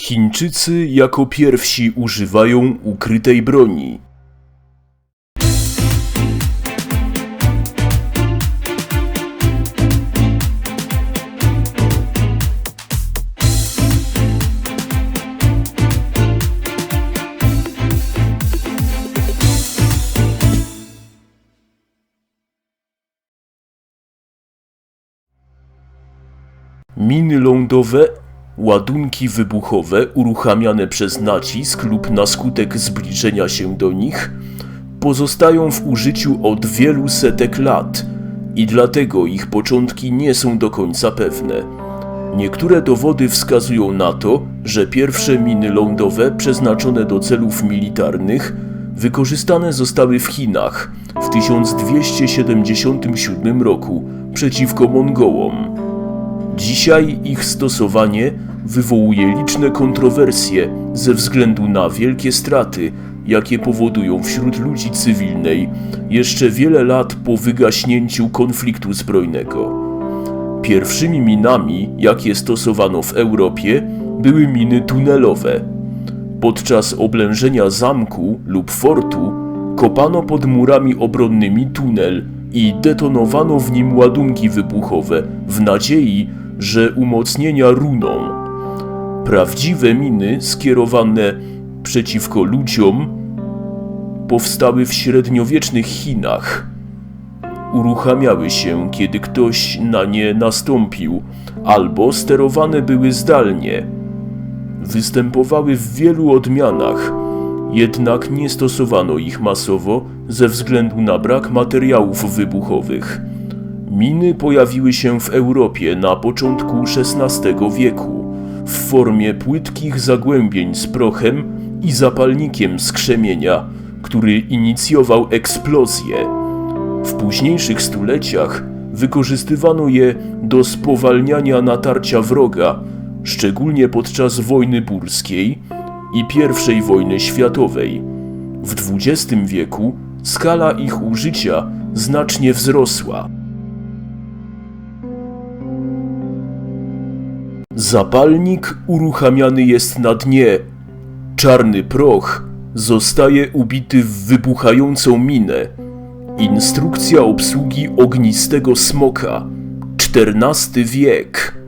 Chińczycy jako pierwsi używają ukrytej broni. Miny lądowe, ładunki wybuchowe uruchamiane przez nacisk lub na skutek zbliżenia się do nich pozostają w użyciu od wielu setek lat i dlatego ich początki nie są do końca pewne. Niektóre dowody wskazują na to, że pierwsze miny lądowe przeznaczone do celów militarnych wykorzystane zostały w Chinach w 1277 roku przeciwko Mongołom. Dzisiaj ich stosowanie wywołuje liczne kontrowersje ze względu na wielkie straty, jakie powodują wśród ludzi cywilnej jeszcze wiele lat po wygaśnięciu konfliktu zbrojnego. Pierwszymi minami, jakie stosowano w Europie, były miny tunelowe. Podczas oblężenia zamku lub fortu kopano pod murami obronnymi tunel i detonowano w nim ładunki wybuchowe w nadziei, że umocnienia runą. Prawdziwe miny skierowane przeciwko ludziom powstały w średniowiecznych Chinach. Uruchamiały się, kiedy ktoś na nie nastąpił, albo sterowane były zdalnie. Występowały w wielu odmianach, jednak nie stosowano ich masowo ze względu na brak materiałów wybuchowych. Miny pojawiły się w Europie na początku XVI wieku w formie płytkich zagłębień z prochem i zapalnikiem z krzemienia, który inicjował eksplozję. W późniejszych stuleciach wykorzystywano je do spowalniania natarcia wroga, szczególnie podczas wojny burskiej i I wojny światowej. W XX wieku skala ich użycia znacznie wzrosła. Zapalnik uruchamiany jest na dnie. Czarny proch zostaje ubity w wybuchającą minę. Instrukcja obsługi ognistego smoka. XIV wiek.